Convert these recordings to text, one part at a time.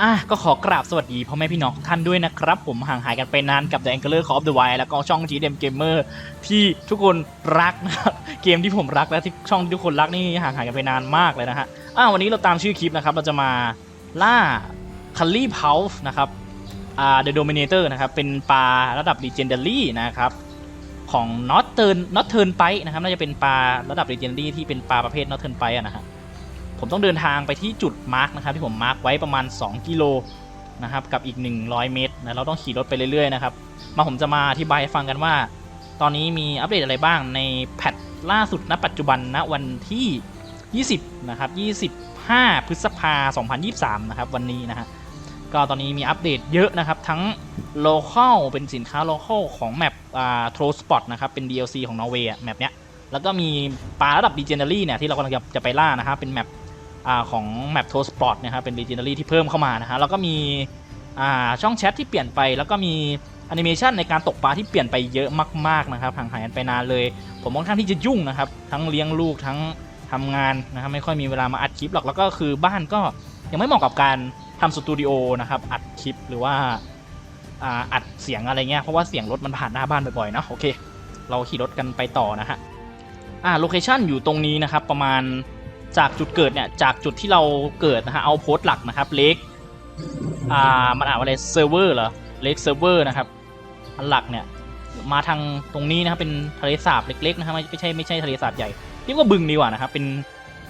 อะก็ขอกราบสวัสดีพ่อแม่พี่น้องทุกท่านด้วยนะครับ ผมห่างหายกันไปนานกับ The Angler of the Wild แล้วก็ช่อง GDM Gamer ที่ทุกคนรักนะครับเกมที่ผมรักและที่ช่องที่ทุกคนรักนี่ห่างหายกันไปนานมากเลยนะฮะอะวันนี้เราตามชื่อคลิปนะครับ เราจะมาล่าคัลลี่เพาส์นะครับอ่า The Dominator นะครับ เป็นปลาระดับ Legendary นะครับ ของ Northern Northern p i นะครับ น่าจะเป็นปลาระดับ Legendary ที่เป็นปลาประเภท Northern p i อะนะฮะ ผมต้องเดินทางไปที่จุดมาร์กนะครับที่ผมมาร์กไว้ประมาณ 2 กิโลนะครับกับอีก 100 เมตรนะเราต้องขี่รถไปเรื่อยๆนะครับมาผมจะมาอธิบายให้ฟังกันว่า ตอนนี้มีอัปเดตอะไรบ้างในแพทล่าสุดณปัจจุบันณวันที่ 20นะครับ25 พฤษภา 2023 นะครับวันนี้นะฮะก็ตอนนี้มีอัปเดตเยอะนะครับ ทั้ง local เป็นสินค้า local ของแมปอ่า Troll Spot นะครับ เป็น DLC ของนอร์เวย์แมปเนี้ย แล้วก็มีปลาระดับ Legendary เนี่ย ที่เรากำลังจะจะไปล่านะครับ เป็นแมป ของแมปโทสปอร์ตนะครับเป็น Legendary ที่เพิ่มเข้ามานะฮะแล้วก็มีช่องแชทที่เปลี่ยนไป แล้วก็มีแอนิเมชันในการตกปลาที่เปลี่ยนไปเยอะมากๆนะครับห่างหายกันไปนานเลย ผมค่อนข้างที่จะยุ่งนะครับ ทั้งเลี้ยงลูกทั้งทำงานนะครับไม่ค่อยมีเวลามาอัดคลิปหรอกแล้วก็คือบ้านก็ยังไม่เหมาะกับการทำสตูดิโอนะครับอัดคลิปหรือว่าอัดเสียงอะไรเงี้ยเพราะว่าเสียงรถมันผ่านหน้าบ้านบ่อยๆเนาะโอเค เราขี่รถกันไปต่อนะฮะอ่าโลเคชั่นอยู่ตรงนี้นะครับประมาณ จากจุดเกิดเนี่ยจากจุดที่เราเกิดนะฮะเอาโพสต์หลักนะครับเล็กอ่ามันอ่านว่าอะไรเซิร์ฟเวอร์เหรอเล็กเซิร์ฟเวอร์นะครับอันหลักเนี่ยมาทางตรงนี้นะครับเป็นทะเลสาบเล็กๆนะครับไม่ใช่ไม่ใช่ทะเลสาบใหญ่เรียกว่าบึงดีกว่านะครับเป็น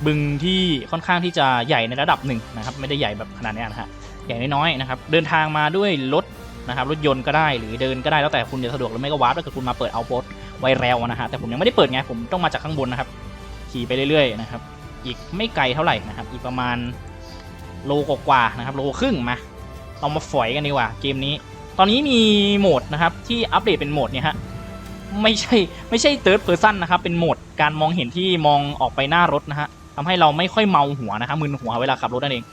บึงที่ค่อนข้างที่จะใหญ่ในระดับหนึ่งนะครับไม่ได้ใหญ่แบบขนาดนี้นะฮะใหญ่น้อยๆนะครับเดินทางมาด้วยรถนะครับรถยนต์ก็ได้หรือเดินก็ได้แล้วแต่คุณจะสะดวกหรือไม่ก็วาร์ปถ้าเกิดคุณมาเปิดเอาโพสต์ไวแล้วนะฮะแต่ผมยังไม่ได้เปิดไงผมต้องมาจากข้างบนนะครับขี่ไปเรื่อยๆนะครับ อีกไม่ไกลเท่าไหร่นะครับ อีกประมาณโลกว่าๆนะครับ โลครึ่งมาเรามาฝอยกันดีกว่าเกมนี้ ตอนนี้มีโหมดนะครับที่อัปเดตเป็นโหมดเนี่ยฮะไม่ใช่ไม่ใช่ third person นนะครับ เป็นโหมดการมองเห็นที่มองออกไปหน้ารถนะฮะทำให้เราไม่ค่อยเมาหัวนะครับมึนหัวเวลาขับรถนั่นเอง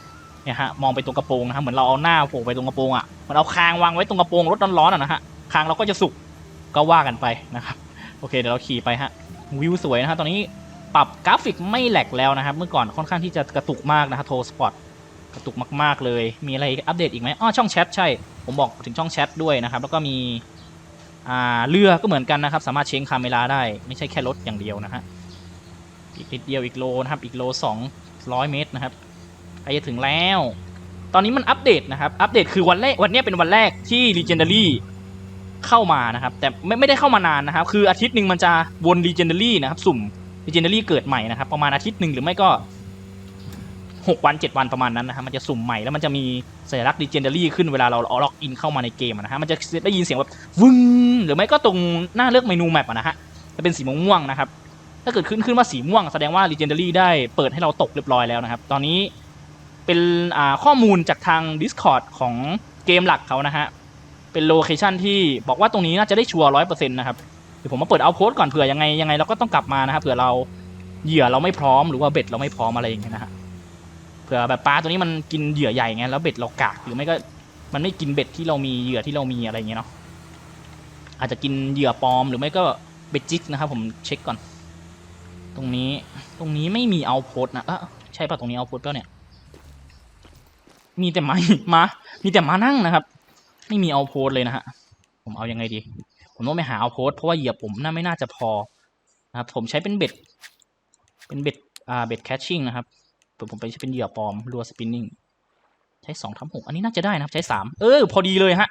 เนี่ยฮะมองไปตรงกระโปรงนะครับเหมือนเราเอาหน้าโผล่ไปตรงกระโปรงอะเหมือนเอาคางวางไว้ตรงกระโปรงรถร้อนๆอะนะฮะคางเราก็จะสุกก็ว่ากันไปนะครับ โอเคเดี๋ยวเราขี่ไปฮะวิวสวยนะฮะตอนนี้ ปรับกราฟิกไม่แหลกแล้วนะครับ เมื่อก่อนค่อนข้างที่จะกระตุกมากนะครับโทสปอตกระตุกมากๆเลย มีอะไรอัปเดตอีกไหมอ้อช่องแชทใช่ ผมบอกถึงช่องแชทด้วยนะครับ แล้วก็มีอ่าเรือก็เหมือนกันนะครับ สามารถเช็งคาเมราได้ ไม่ใช่แค่รถอย่างเดียวนะฮะ อีกนิดเดียวอีกโลนะครับ อีกโล200เมตรนะครับใกล้จะถึงแล้ว ตอนนี้มันอัปเดตนะครับ อัปเดตคือวันแรก วันนี้เป็นวันแรกที่ Legendary เข้ามานะครับ แต่ไม่ไม่ได้เข้ามานานนะครับ คืออาทิตย์หนึ่งมันจะวน Legendary นะครับ สุ่ม Legendary เกิดใหม่นะครับ ประมาณอาทิตย์หนึ่งหรือไม่ก็ 6 วัน 7 วันประมาณนั้นนะครับมันจะสุ่มใหม่แล้วมันจะมีสัญลักษณ์ Legendary ขึ้นเวลาเราเอาล็อกอินเข้ามาในเกมอะนะฮะมันจะได้ยินเสียงแบบวึ้งหรือไม่ก็ตรงหน้าเลือกเมนูแมปนะฮะจะเป็นสีม่วงนะครับถ้าเกิดขึ้นขึ้นว่าสีม่วงแสดงว่า Legendary ได้เปิดให้เราตกเรียบร้อยแล้วนะครับ ตอนนี้เป็นข้อมูลจากทาง Discord ของเกมหลักเขานะฮะ เป็นโลเคชันที่บอกว่าตรงนี้น่าจะได้ชัวร์ร้อยเปอร์เซ็นต์นะครับ ดี๋ยวผมมาเปิดเอาโพสต์ก่อนเผื่อยังไงยังไงเราก็ต้องกลับมานะครับเผื่อเราเหยื่อเราไม่พร้อมหรือว่าเบ็ดเราไม่พร้อมอะไรอย่างเงี้ยนะฮะเผื่อแบบปลาตัวนี้มันกินเหยื่อใหญ่ไงแล้วเบ็ดเรากากหรือไม่ก็มันไม่กินเบ็ดที่เรามีเหยื่อที่เรามีอะไรอย่างเงี้ยเนาะอาจจะกินเหยื่อปลอมหรือไม่ก็เบ็ดจิกนะครับผมเช็คก่อน ตรงนี้ตรงนี้ไม่มีเอาโพสนะเออใช่ป่ะตรงนี้เอาโพสต์เปล่าเนี่ย มีแต่ไม้มามีแต่มานั่งนะครับ ไม่มีเอาโพสเลยนะฮะผมเอายังไงดี ผมต้องไปหาเอาโพสเพราะว่าเหยียบผมน่าไม่น่าจะพอนะครับ ผมใช้เป็นเบ็ด เป็นเบ็ดอ่าเบ็ดแคชชิ่งนะครับผมผมไปใช้เป็นเหยื่อปลอมรัวสปินนิ่งใช้สองทับหกอันนี้น่าจะได้นะครับ ใช้สามเออ พอดีเลยฮะ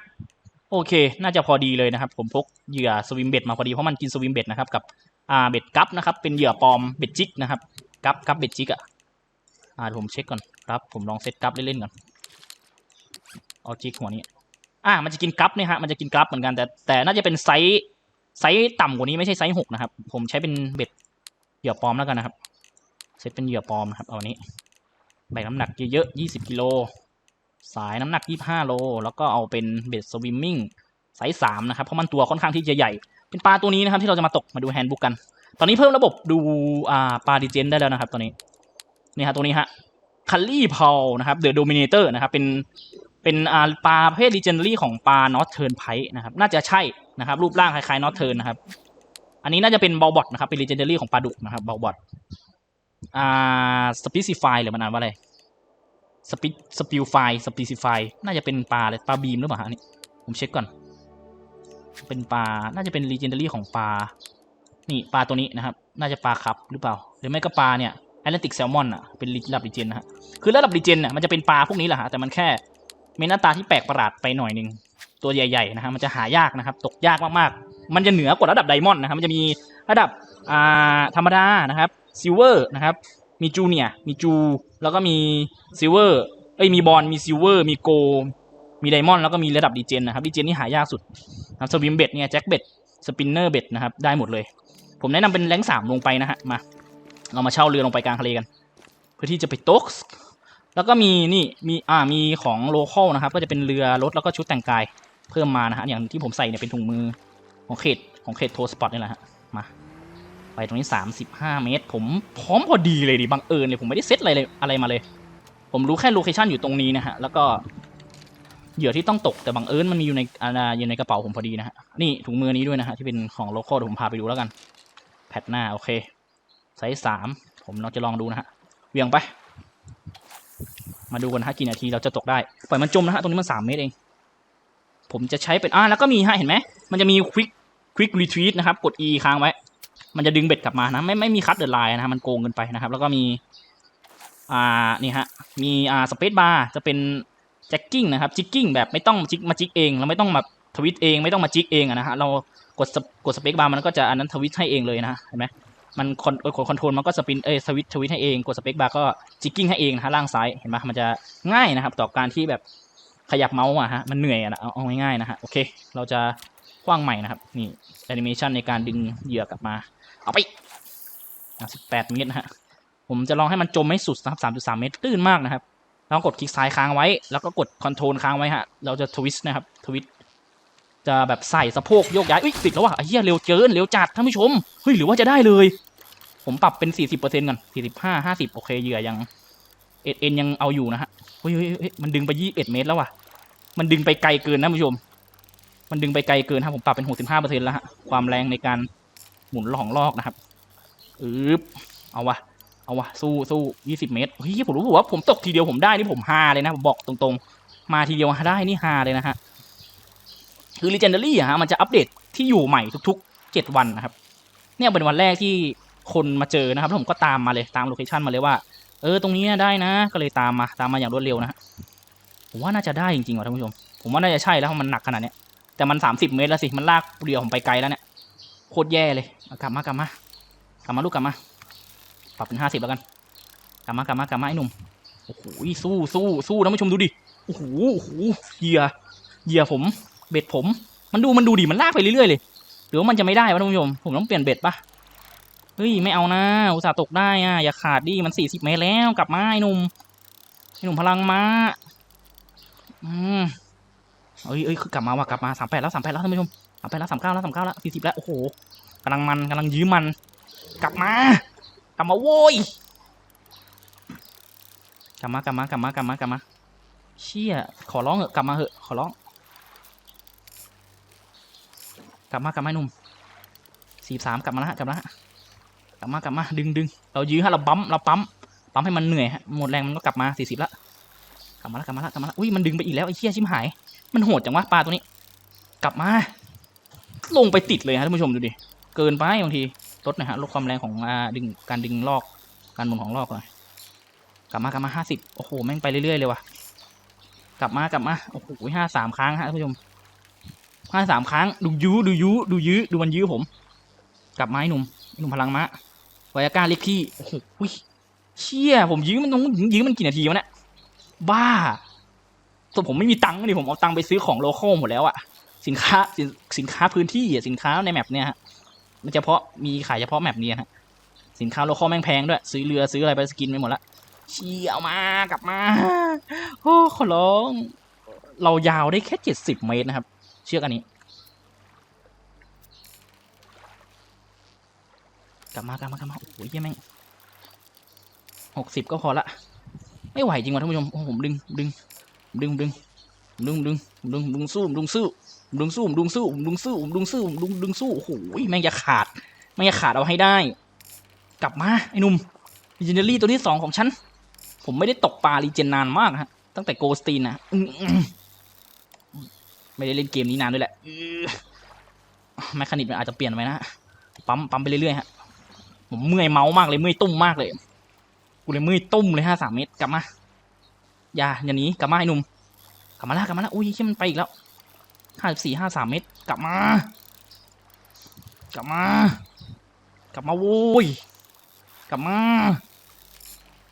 โอเค น่าจะพอดีเลยนะครับ ผมพกเหยื่อสวิมเบ็ดมาพอดีเพราะมันกินสวิมเบ็ดนะครับกับอ่าเบ็ดกัปนะครับ เป็นเหยื่อปลอมเบ็ดจิกนะครับกัปกัปเบ็ดจิกอะอ่าเดี๋ยวผมเช็คก่อนครับ ผมลองเซตกัปเล่นๆก่อนเอาจิกหัวนี้ อ่ามันจะกินกราฟเนี่ยฮะมันจะกินกราฟเหมือนกันแต่แต่น่าจะเป็นไซส์ไซส์ต่ำกว่านี้ไม่ใช่ไซส์หกนะครับ ผมใช้เป็นเบ็ดเหยื่อปลอมแล้วกันนะครับเซตเป็นเหยื่อปลอมนะครับเอาอันนี้แบกน้ำหนักเยอะๆยี่สิบกิโลสายน้ำหนักยี่ห้าโลแล้วก็เอาเป็นเบ็ดสวิมมิ่งไซส์สามนะครับเพราะมันตัวค่อนข้างที่จะใหญ่ เป็นปลาตัวนี้นะครับที่เราจะมาตกมาดูแฮนด์บุ๊กกัน ตอนนี้เพิ่มระบบดูอ่าปลาดิเจนได้แล้วนะครับตอนนี้นี่ฮะตัวนี้ฮะคัลลี่พอลนะครับเดอะโดมิเนเตอร์นะครับเป็น เป็นอ่าปลาประเภท legendary ของปลานอตเทิร์นไพนะครับน่าจะใช่นะครับรูปร่างคล้ายๆนอตเทิร์นนะครับ อันนี้น่าจะเป็นบอลบอทนะครับเป็น legendary ของปลาดุกนะครับบอลบอทอ่า specify หรือมันอ่านว่าอะไรสปิสปิลไฟสปีซิฟายน่าจะเป็นปลาเลยปลาบีมหรือเปล่าฮะนี่ผมเช็คก่อน เป็นปลาน่าจะเป็นรีเจนดารี่ของปลานี่ปลาตัวนี้นะครับ น่าจะปลาครับหรือเปล่า หรือไม่ก็ปลาเนี่ยแอตแลนติกแซลมอนอะเป็นระดับรีเจนนะฮะคือระดับรีเจนอะมันจะเป็นปลาพวกนี้แหละฮะแต่มันแค่ มีหน้าตาที่แปลกประหลาดไปหน่อยหนึ่งตัวใหญ่ๆนะฮะมันจะหายากนะครับ ตกยากมากๆ มันจะเหนือกว่าระดับไดมอนด์นะครับ มันจะมีระดับอ่าธรรมดานะครับซิลเวอร์นะครับมีจูเนียร์มีจู แล้วก็มีซิลเวอร์เอ้ยมีบอลมีซิลเวอร์มีโก มีไดมอนด์แล้วก็มีระดับดีเจนนะครับดีเจนนี่หายากสุดนะครับสวิมเบ็ดเนี่ยแจ็คเบ็ดสปินเนอร์เบ็ดนะครับได้หมดเลย ผมแนะนำเป็นแรงสามลงไปนะฮะมา เรามาเช่าเรือลงไปกลางทะเลกัน เพื่อที่จะไปตก แล้วก็มีนี่มีอ่ามีของโลคอลนะครับ ก็จะเป็นเรือรถแล้วก็ชุดแต่งกายเพิ่มมานะฮะอย่างที่ผมใส่เนี่ยเป็นถุงมือของเขตของเขตโทสปอตนี่แหละฮะมาไปตรงนี้ 35 เมตร ผมพร้อมพอดีเลยดิบังเอิญเลยผมไม่ได้เซตอะไรเลยอะไรมาเลย ผมรู้แค่โลเคชันอยู่ตรงนี้นะฮะแล้วก็เหยื่อที่ต้องตกแต่บังเอิญมันมีอยู่ในอ่าอยู่ในกระเป๋าผมพอดีนะฮะนี่ถุงมือนี้ด้วยนะฮะที่เป็นของโลคอลเดี๋ยวผมพาไปดูแล้วกัน แพทหน้าโอเคไซส์สามผมลองจะลองดูนะฮะเวียงไป มาดูกันนะฮะกี่นาทีเราจะตกได้ ปล่อยมันจมนะฮะ ตรงนี้มันสามเมตรเอง ผมจะใช้เป็น อ่าแล้วก็มีฮะ เห็นไหม มันจะมีควิกควิกรีทวีตนะครับ กด E ค้างไว้ มันจะดึงเบ็ดกลับมานะ ไม่ไม่มีคัตเดอร์ไลน์นะฮะ มันโกงเกินไปนะครับ แล้วก็มี อ่า นี่ฮะ มี อ่า สเปซบาร์จะเป็นแจ็คกิ้งนะครับ จิกกิ้งแบบไม่ต้องจิกมาจิกเอง เราไม่ต้องมาทวิตเอง ไม่ต้องมาจิกเองนะฮะ เรากดสกดสเปซบาร์มันก็จะอันนั้นทวิตให้เองเลยนะ เห็นไหม มันคอนกดคอนโทรลมันก็สปินเอ้ยสวิตทวิตให้เองกดสเปคบาร์ก็จิกกิ้งให้เองนะฮะล่างซ้ายเห็นไหมมันจะง่ายนะครับ ต่อการที่แบบขยับเมาส์อะฮะมันเหนื่อยอะนะเอาเอาง่ายๆนะฮะโอเค เราจะคว้างใหม่นะครับ นี่แอนิเมชันในการดึงเหยื่อกลับมา เอาไปสิบแปดเมตรนะฮะผมจะลองให้มันจมไม่สุดนะครับสามจุดสามเมตรตื้นมากนะครับแล้วกดคลิกซ้ายค้างไว้ แล้วก็กดคอนโทรลค้างไว้ฮะเราจะทวิสต์นะครับทวิต จะแบบใส่สะโพกโยกย้ายอุ้ยติดแล้วว่ะไอ้เหี้ยเร็วเกินเร็วจัดท่านผู้ชมเฮ้ยหรือว่าจะได้เลย ผมปรับเป็นสี่สิบเปอร์เซ็นต์ก่อนสี่สิบห้าห้าสิบโอเคเหยื่อยังเอ็ดเอ็นยังเอาอยู่นะฮะเฮ้ยเฮ้ยมันดึงไปยี่สิบเอ็ดเมตรแล้วว่ะ มันดึงไปไกลเกินนะผู้ชม มันดึงไปไกลเกินครับผมปรับเป็นหกสิบห้าเปอร์เซ็นต์แล้วฮะความแรงในการหมุนหลองลอกนะครับอึบเอาวะเอาวะสู้สู้ยี่สิบเมตรเฮ้ยผมรู้ว่าผมตกทีเดียวผมได้นี่ผมฮาเลยนะผมบอกตรงๆ มาทีเดียวได้นี่ฮาเลยนะฮะ คือ Legendary อะฮะมันจะอัปเดตที่อยู่ใหม่ทุกๆเจ็ดวันนะครับ เนี่ยเป็นวันแรกที่คนมาเจอนะครับผมก็ตามมาเลยตามโลเคชันมาเลยว่า เออตรงนี้ได้นะ ก็เลยตามมาตามมาอย่างรวดเร็วนะฮะผมว่าน่าจะได้จริงๆว่ะท่านผู้ชม ผมว่าน่าจะใช่แล้วเพราะมันหนักขนาดเนี้ยแต่มันสามสิบเมตรแล้วสิมันลากเรือผมไปไกลแล้วเนี่ยโคตรแย่เลยกลับมากลับมากลับมาลูกกลับมาปรับเป็นห้าสิบแล้วกันกลับมากลับมากลับมาไอ้หนุ่มโอ้โหสู้สู้สู้ท่านผู้ชมดูดิโอ้โหโอ้โหเหยื่อเหยื่อผม เบ็ดผม มันดูมันดูดิมันลากไปเรื่อยๆเลย หรือว่ามันจะไม่ได้วะท่านผู้ชม ผมต้องเปลี่ยนเบ็ดปะเฮ้ยไม่เอานะ อุตส่าห์ตกได้อะอย่าขาดดิมันสี่สิบเมตรแล้วกลับมาไอ้หนุ่มไอ้หนุ่มพลังมาอืมเอ้ยเอ้ยคือกลับมาว่ะกลับมาสามแปดแล้วสามแปดแล้วท่านผู้ชมสามแปดแล้วสามเก้าแล้วสามเก้าแล้วสี่สิบแล้วโอ้โหกำลังมันกำลังยื้อมัน กลับมากลับมาโว้ยกลับมากลับมากลับมากลับมากลับมาเชี่ยขอร้องเหอะกลับมาเหอะขอร้อง กลับมากลับมาหนุ่มสี่สามกลับมาแล้วฮะกลับมาแล้วฮะกลับมากลับมาดึงดึงเรายื้อฮะเราปั๊มเราปั๊มปั๊มให้มันเหนื่อยฮะหมดแรงมันก็กลับมาสี่สิบละกลับมาแล้วกลับมาแล้วกลับมาแล้วอุ้ยมันดึงไปอีกแล้วไอ้เชี่ยชิมหาย มันโหดจังวะปลาตัวนี้ กลับมา ลงไปติดเลยฮะท่านผู้ชมดูดิเกินไปบางทีลดหนะฮะลดความแรงของอ่าดึงการดึงลอกการหมุนของลอกหน่อยกลับมากลับมาห้าสิบโอ้โหแม่งไปเรื่อยๆเลยว่ะกลับมากลับมาโอ้โหห้าสามครั้งฮะท่านผู้ชม ห้าสามครั้ง ดูยื้อดูยื้อดูยื้อดูมันยื้อผม กลับไอ้หนุ่มหนุ่มพลังมะวายาก้าเรียกพี่โอ้โหเชี่ยผมยื้อมันต้องยื้อมันกี่นาทีวะเนี่ยบ้าตัวผมไม่มีตังค์นี่ผมเอาตังค์ไปซื้อของโลคอลหมดแล้วอะสินค้าสินสินค้าพื้นที่สินค้าในแมปเนี่ยฮะมันเฉพาะมีขายเฉพาะแมปนี้ฮะสินค้าโลคอลแม่งแพงด้วย ซื้อเรือซื้ออะไรไปสกินไปหมดละเชี่ยเอามากลับมาโอ้ขอร้อง เรายาวได้แค่เจ็ดสิบเมตรนะครับ เชือกอันนี้ กลับมากลับมากลับมาโอ้โหเหี้ยแม่งหกสิบก็พอละไม่ไหวจริงว่ะท่านผู้ชมโอ้โหผมดึงดึงดึงดึงดึงดึงดึงดึงสู้ดึงสู้ดึงสู้ดึงสู้ดึงสู้ดึงสู้ดึงดึงสู้โอ้โหแม่งจะขาดแม่งจะขาดเอาให้ได้ กลับมาไอ้หนุ่มลีเจนเนอรี่ตัวที่สองของฉัน ผมไม่ได้ตกปลารีเจนนานมากฮะตั้งแต่โกสตีนนะ ไม่ได้เล่นเกมนี้นานด้วยแหละอื้อแมคคานิกมันอาจจะเปลี่ยนไปนะฮะปั๊มปั๊มไปเรื่อยๆฮะ ผมเมื่อยเมาส์มากเลยเมื่อยตุ้มมากเลย กูเลยเมื่อยตุ้มเลยห้าสามเมตรกลับมา อย่าอย่าหนีกลับมาไอ้หนุ่ม กลับมาแล้วกลับมาแล้วอุ้ยเชี่ยมันไปอีกแล้วห้าสิบสี่ห้าสามเมตรกลับมา กลับมา กลับมาโว้ย กลับมา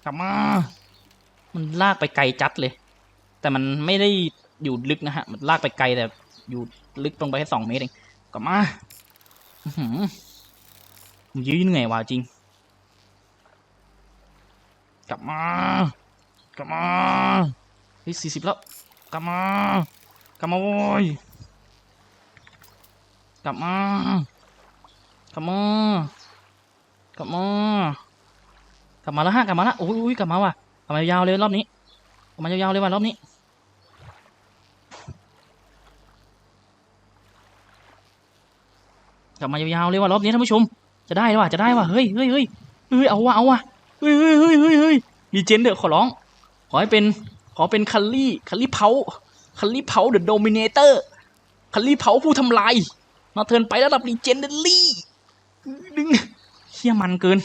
กลับมา มันลากไปไกลจัดเลย แต่มันไม่ได้ อยู่ลึกนะฮะ มันลากไปไกลแต่อยู่ลึกตรงไปแค่สองเมตรเองกลับมาอื้อหือผมยื้อเหนื่อยว่ะจริง กลับมา กลับมาเฮ้ยสี่สิบแล้ว กลับมา กลับมาโว้ยกลับมา กลับมา กลับมา กลับมาแล้วฮะ กลับมาแล้วโอ้ยกลับมาว่ะ กลับมายาวเลยรอบนี้ กลับมายาวๆเลยว่ะรอบนี้ กลับมายาวๆเลยว่ะรอบนี้ท่านผู้ชม จะได้ว่ะจะได้ว่ะเฮ้ยเฮ้ยเฮ้ยเฮ้ยเอาว่ะเอาว่ะเฮ้ยเฮ้ยเฮ้ยเฮ้ยเฮ้ยดีเจนเดอร์ขอร้อง ขอให้เป็นขอเป็นคัลลี่คัลลี่เพาคัลลี่เพาเดอะโดมิเนเตอร์คัลลี่เพาผู้ทำลายมาเทิร์นไประดับลีเจนเดอรี่ดึงเชี่ยมันเกิน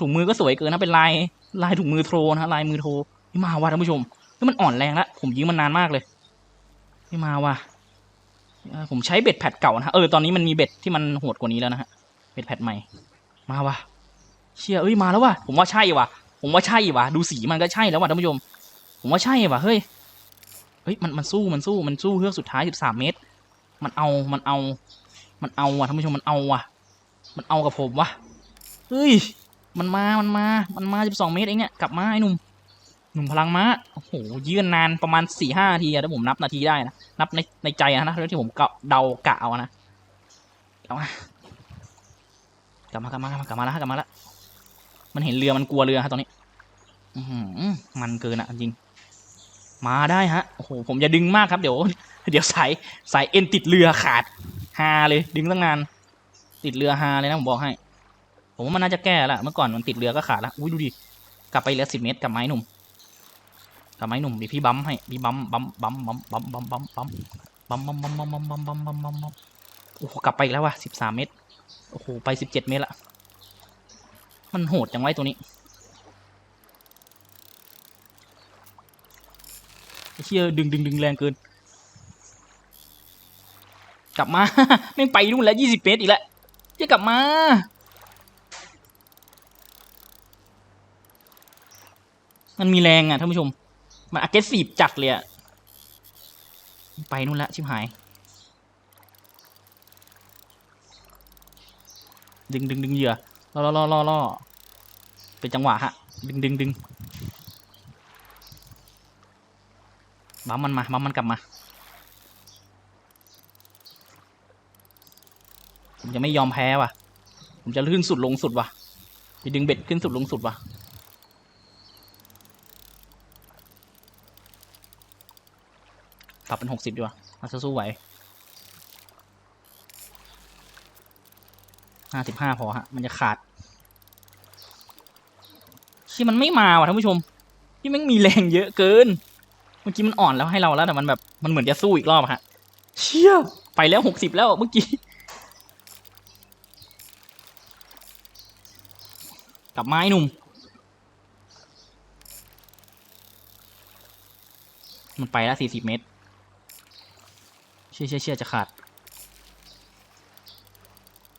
ถุงมือก็สวยเกินนะเป็นลายลายถุงมือโทรนะลายมือโทรไม่มาว่ะท่านผู้ชมนี่มันอ่อนแรงแล้วผมยืมมันนานมากเลยไม่มาว่ะ ผมใช้เบ็ดแพดเก่านะฮะเออตอนนี้มันมีเบ็ดที่มันโหดกว่านี้แล้วนะฮะเบ็ดแพดใหม่ มาวะเชี่ยเอ้ยมาแล้วว่ะผมว่าใช่วะผมว่าใช่วะดูสีมันก็ใช่แล้วว่ะท่านผู้ชม ผมว่าใช่ว่ะเฮ้ยเฮ้ยมันมันสู้มันสู้มันสู้เฮือกสุดท้ายสิบสามเมตร มันเอามันเอา มันเอาว่ะท่านผู้ชมมันเอาว่ะมันเอากับผมว่ะเฮ้ยมันมามันมามันมาสิบสองเมตรเองเนี่ยกลับมาไอ้หนุ่ม หนุ่มพลังม้าโอ้โหยืนนานประมาณสี่ห้านาทีอะถ้าผมนับนาทีได้นะ นับในในใจนะนะที่ผมเกาเดากะเอานะกลับมากลับมากลับมากลับมากลับมาแล้วฮะกลับมาแล้วมันเห็นเรือมันกลัวเรือฮะตอนนี้อือหือมันเกินอะจริง มาได้ฮะโอ้โหผมจะดึงมากครับเดี๋ยว เดี๋ยวสายสายเอ็นติดเรือขาดฮาเลย ดึงตั้งนาน ติดเรือฮาเลยนะผมบอกให้ ผมว่ามันน่าจะแก้ละเมื่อก่อนมันติดเรือก็ขาดละอุ้ยดูดิกลับไปเหลือสิบเมตรกับไม้หนุ่ม กับไม้หนุ่มดิพี่บัมให้พี่บัมบัมบัมบัมบัมบัมบัมบัมบัมบัมบัมบัมบัมบัมบัมบัมบัมบัมโอ้โหกลับไปอีกแล้วว่ะสิบสามเมตรโอ้โหไปสิบเจ็ดเมตรละมันโหดจังไว้ตัวนี้ไอ้เชี่ยดึงดึงดึงแรงเกิน กลับมาแม่ไปนู่นแล้วยี่สิบเมตรอีกแล้วจะกลับมามันมีแรงอะท่านผู้ชม มันอ g เก s ซีฟจัดเลยอะไปนู่นละชิบหาย ดึงดึงดึงเหยื่อล่อล่อล่อล่อล่อเป็นจังหวะฮะ ดึงดึงดึงบัมมันมาบัมมันกลับมา ผมจะไม่ยอมแพ้ว่ะ ผมจะขึ้นสุดลงสุดว่ะ จะดึงเบ็ดขึ้นสุดลงสุดว่ะ ปรับเป็นหกสิบดีกว่าอาจจะสู้ไหวห้าสิบห้าพอฮะ มันจะขาดที่มันไม่มาว่ะท่านผู้ชม ที่มันมีแรงเยอะเกิน เมื่อกี้มันอ่อนแล้วให้เราแล้วแต่มันแบบมันเหมือนจะสู้อีกรอบฮะ เชี่ยไปแล้วหกสิบแล้วเมื่อกี้ กลับไม้หนุ่ม มันไปแล้วสี่สิบเมตร ชี่ยเชี่ยเชี่ยจะขาด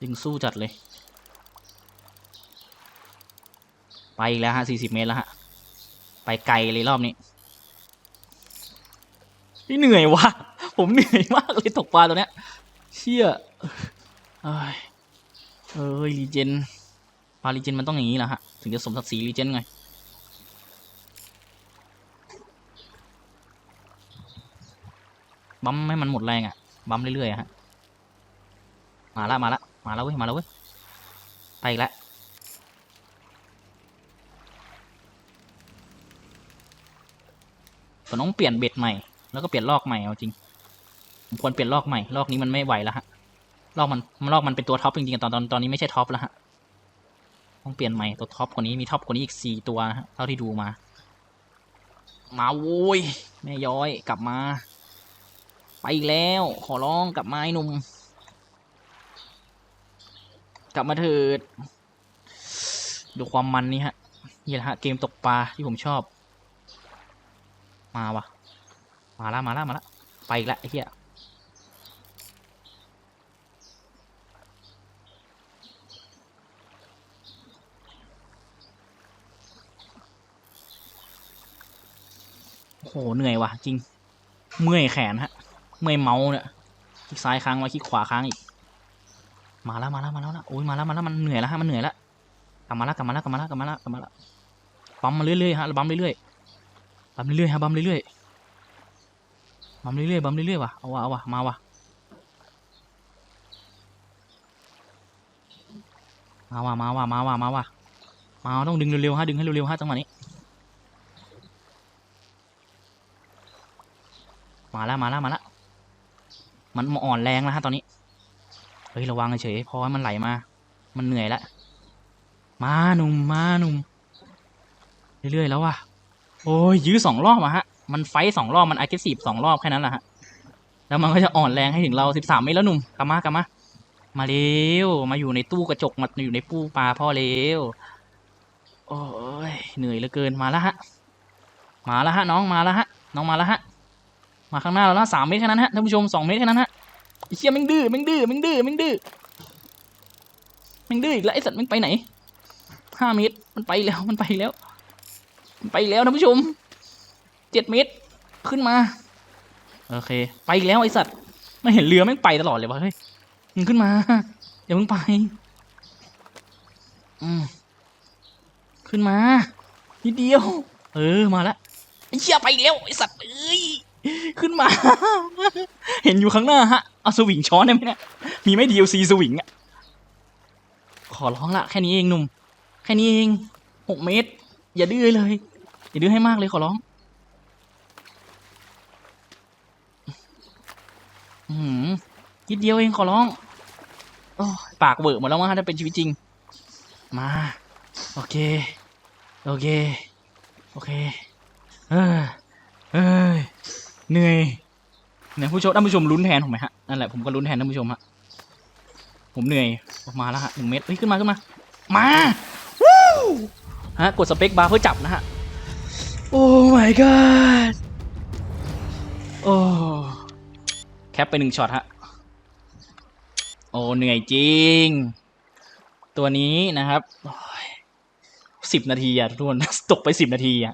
ดึงสู้จัดเลย ไปอีกแล้วฮะสี่สิบเมตรแล้วฮะ ไปไกลเลยรอบนี้พี่เหนื่อยวะผมเหนื่อยมากเลยตกปลาตัวเนี้ย เชี่ยเอ้ยเอ้ยรีเจนปลารีเจนมันต้องอย่างนี้แหละฮะ ถึงจะสมศักดิ์ศรีรีเจนไง บัมให้มันหมดแรงอะบัมเรื่อยๆฮะมาละมาละมาแล้วเว้ยมาแล้วเว้ยไปอีกแล้วผมต้องเปลี่ยนเบ็ดใหม่แล้วก็เปลี่ยนลอกใหม่เอาจริงผมควรเปลี่ยนลอกใหม่ลอกนี้มันไม่ไหวแล้วฮะลอกมันมันลอกมันเป็นตัวท็อปจริงๆตอนตอนตอนนี้ไม่ใช่ท็อปแล้วฮะต้องเปลี่ยนใหม่ตัวท็อปกว่านี้มีท็อปกว่านี้อีกสี่ตัวนะฮะเท่าที่ดูมา มาโว้ยแม่ย้อยกลับมา ไปอีกแล้ว ขอร้องกลับมาไอ้หนุ่ม กลับมาเถิด ดูความมันนี่ฮะ นี่แหละฮะ เกมตกปลาที่ผมชอบ มาวะมาละมาละมาละไปอีกแล้วไอ้เหี้ยโอ้โหเหนื่อยว่ะ จริง เมื่อยแขนฮะ เมื่อยเมาส์เนี่ยคลิกซ้ายค้างไว้คลิกขวาค้างอีก มาแล้วมาแล้วมาแล้วนะโอ้ยมาแล้วมาแล้วมันเหนื่อยแล้วฮะมันเหนื่อยแล้วกลับมาแล้วกลับมาแล้วกลับมาแล้วกลับมาแล้วกลับมาแล้วปั๊มมาเรื่อยๆฮะบัมเรื่อยๆบัมเรื่อยๆฮะบัมเรื่อยๆบัมเรื่อยๆบัมเรื่อยๆว่ะเอาวะเอาวะมาวะมาวะมาวะมาวะมาวะมาต้องดึงเร็วๆฮะดึงให้เร็วๆฮะจังหวะนี้มาแล้วมาแล้วมาแล้ว มันอ่อนแรงแล้วฮะตอนนี้ เฮ้ยระวังเฉยเพราะว่ามันไหลมา มันเหนื่อยล้วมาหนุ่มมาหนุ่มเรื่อยๆแล้วว่ะโอ้ยยื้อสองรอบอะฮะ มันไฟสองรอบมัน a g เ e s s i v e สองรอบแค่นั้นแหละฮะ แล้วมันก็จะอ่อนแรงให้ถึงเราสิบสามเมตรแล้วหนุ่มกลับมากลับมามาเร็วมาอยู่ในตู้กระจกมาอยู่ในปูปลาพ่อเร็วโอ้ยเหนื่อยเหลือเกินมาแล้วฮะ มาแล้วฮะ น้องมาแล้วฮะ น้องมาแล้วฮะ มาข้างหน้าเราแล้วสามเมตรแค่นั้นฮะท่านผู้ชมสองเมตรแค่นั้นฮะไอ้เชี่ยแม่งดื้อแม่งดื้อแม่งดื้อแม่งดื้อแม่งดื้ออีกแล้วไอ้สัตว์แม่งไปไหนห้าเมตรมันไปแล้วมันไปแล้ว มันไปแล้วท่านผู้ชมเจ็ดเมตรขึ้นมาโอเค ไปแล้วไอ้สัตว์ไม่เห็นเรือแม่งไปตลอดเลยวะเฮ้ยมึงขึ้นมาอย่าเพิ่งไปอืมขึ้นมานิดเดียว เออมาละไอ้เชี่ยไปแล้วไอ้สัตว์เอ้ย ขึ้นมา เห็นอยู่ข้างหน้าฮะ เอาสวิงช้อนได้ไหมเนี่ย มีไหม่ DLC สวิงอะขอร้องละแค่นี้เองหนุ่ม แค่นี้เองหกเมตร อย่าดื้อเลย อย่าดื้อให้มากเลยขอร้องอืมนิดเดียวเองขอร้องโอ้ปากเบิกหมดแล้วมั้งฮะถ้าเป็นชีวิตจริง มา โอเค โอเค โอเค เออเอ้ย เหนื่อยเนี่ยผู้ชมท่านผู้ชมลุ้นแทนผมไหมฮะนั่นแหละผมก็ลุ้นแทนท่านผู้ชมฮะผมเหนื่อยออกมาแล้วฮะหนึ่งเมตรเฮ้ยขึ้นมาขึ้นมา มาวู้ฮะกดสเปคบาร์เพื่อจับนะฮะโอ้ my god โอ้แคปไปหนึ่งช็อตฮะโอ้เหนื่อยจริง ตัวนี้นะครับสิบนาทีอะทุกคนตกไปสิบนาทีอะ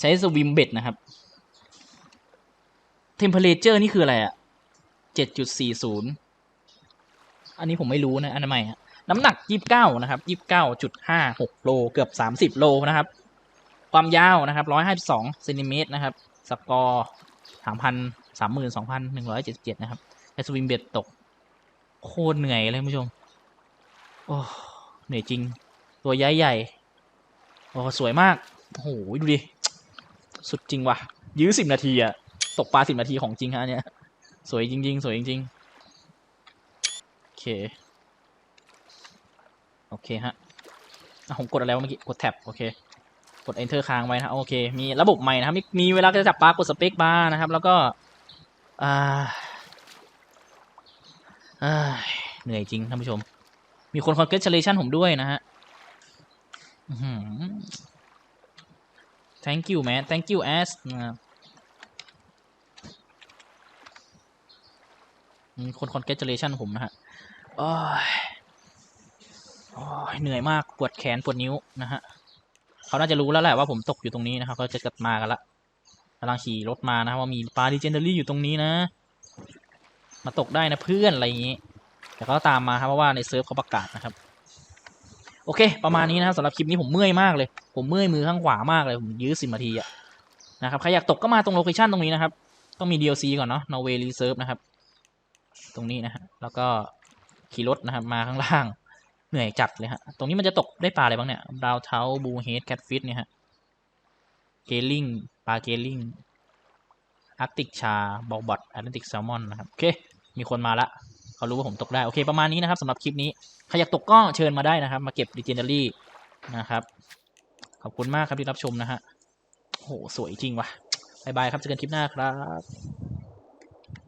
ใช้สวิมเบ็ดนะครับ เทมเพลเจอร์นี่คืออะไรอะเจ็ดจุดสี่ศูนย์อันนี้ผมไม่รู้นะอันใหม่ฮะน้ำหนักยี่สิบเก้านะครับยี่สิบเก้าจุดห้าหกโลเกือบสามสิบโลนะครับ ความยาวนะครับร้อยห้าสิบสองเซนติเมตรนะครับ สกอร์สามพันสามหมื่นสองพันหนึ่งร้อยเจ็ดสิบเจ็ดนะครับไอสวิมเบ็ดตก โคตรเหนื่อยเลยคุณผู้ชม โอ้เหนื่อยจริง ตัวใหญ่ใหญ่โอ้สวยมาก โอ้โห ดูดิ สุดจริงว่ะ ยื้อสิบนาทีอะ ตกปลาสิบนาทีของจริงฮะเนี่ย สวยจริง ๆ สวยจริงๆโอเค โอเคฮะผมกดอะไรวะเมื่อกี้ กดแท็บโอเค กด enter ค้างไว้นะโอเค มีระบบใหม่นะครับ มีมีเวลาจะจับปลากดสเปคบาร์นะครับ แล้วก็อ่าเหนื่อยจริงท่านผู้ชม มีคน congratulation ผมด้วยนะฮะ thank you man thank you as นะครับ มีคน congratulation ผมนะฮะโอ้ยโอ้ยเหนื่อยมากปวดแขนปวดนิ้วนะฮะเขาน่าจะรู้แล้วแหละว่าผมตกอยู่ตรงนี้นะครับเขาจะกลับมากันละกำลังขี่รถมานะว่ามีปลาดิเจนเดอรี่อยู่ตรงนี้นะ มาตกได้นะเพื่อนอะไรอย่างนี้ แต่เขาตามมาครับเพราะว่าในเซิร์ฟเขาประกาศนะครับ โอเค ประมาณนี้นะครับสำหรับคลิปนี้ผมเมื่อยมากเลย ผมเมื่อยมือข้างขวามากเลยผมยื้อสิบนาทีอะนะครับใครอยากตกก็มาตรงโลเคชันตรงนี้นะครับ ต้องมี DLC ก่อนเนาะ Norway Reserve นะครับ ตรงนี้นะฮะแล้วก็ขี่รถนะครับมาข้างล่างเหนื่อยจัดเลยฮะตรงนี้มันจะตกได้ปลาอะไรบ้างเนี่ยดาวเทาบูเฮดแคทฟิชเนี่ยฮะเกลิงปลาเกลิงอาร์ติกชาบอลบอทแอตแลนติกแซลมอนนะครับโอเค มีคนมาละเขารู้ว่าผมตกได้ โอเค ประมาณนี้นะครับสำหรับคลิปนี้ใครอยากตกก็เชิญมาได้นะครับ มาเก็บ Legendary นะครับ ขอบคุณมากครับที่รับชมนะฮะโอ้โหสวยจริงว่ะบายบายครับเจอกันคลิปหน้าครับ